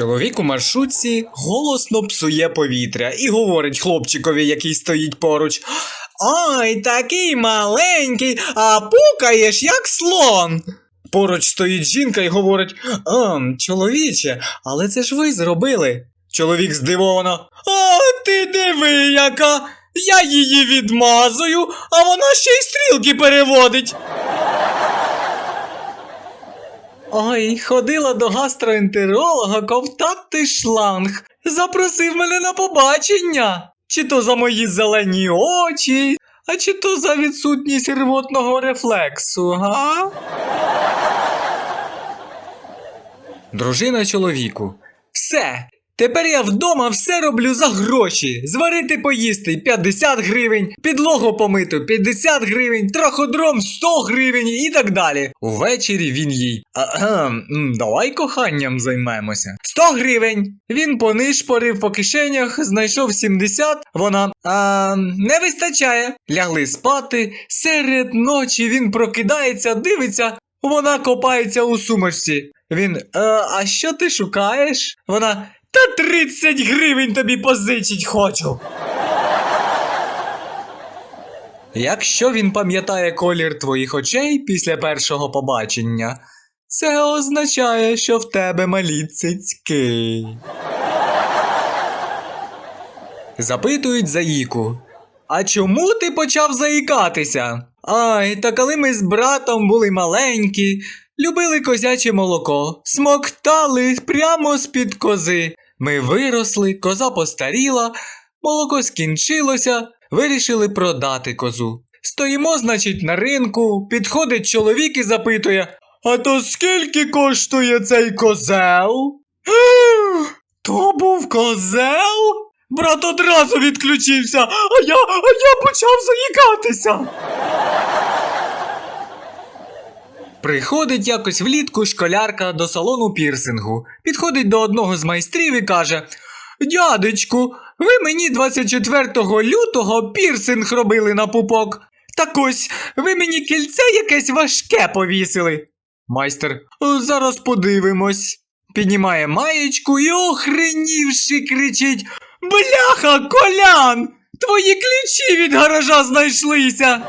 Чоловік у маршрутці голосно псує повітря і говорить хлопчикові, який стоїть поруч. Ой, такий маленький, а пукаєш як слон. Поруч стоїть жінка і говорить: Ам, чоловіче, але це ж ви зробили. Чоловік здивовано. А ти диви, яка! Я її відмазую, а вона ще й стрілки переводить. Ой, ходила до гастроентеролога ковтати шланг. Запросив мене на побачення. Чи то за мої зелені очі, а чи то за відсутність рвотного рефлексу, га? Дружина чоловіку. Все. Тепер я вдома все роблю за гроші. Зварити поїсти 50 гривень, підлогу помиту 50 гривень, траходром 100 гривень і так далі. Увечері він їй. Давай коханням займемося. 100 гривень. Він понишпорив по кишенях, знайшов 70. Вона. А, не вистачає. Лягли спати. Серед ночі він прокидається, дивиться. Вона копається у сумочці. Він. «Е, а що ти шукаєш? Вона. Та 30 гривень тобі позичить хочу. Якщо він пам'ятає колір твоїх очей після першого побачення, це означає, що в тебе малі цицьки. Запитують Заїку. А чому ти почав заїкатися? Ай, та коли ми з братом були маленькі, любили козяче молоко, смоктали прямо з-під кози. Ми виросли, коза постаріла, молоко скінчилося, вирішили продати козу. Стоїмо, значить, на ринку, підходить чоловік і запитує: А то скільки коштує цей козел? То був козел? Брат одразу відключився, а я, а я почав заїкатися. Приходить якось влітку школярка до салону пірсингу, підходить до одного з майстрів і каже: Дядечку, ви мені 24 лютого пірсинг робили на пупок. Так ось, ви мені кільце якесь важке повісили. Майстер, зараз подивимось. Піднімає маєчку і охренівши кричить: Бляха, колян! Твої ключі від гаража знайшлися.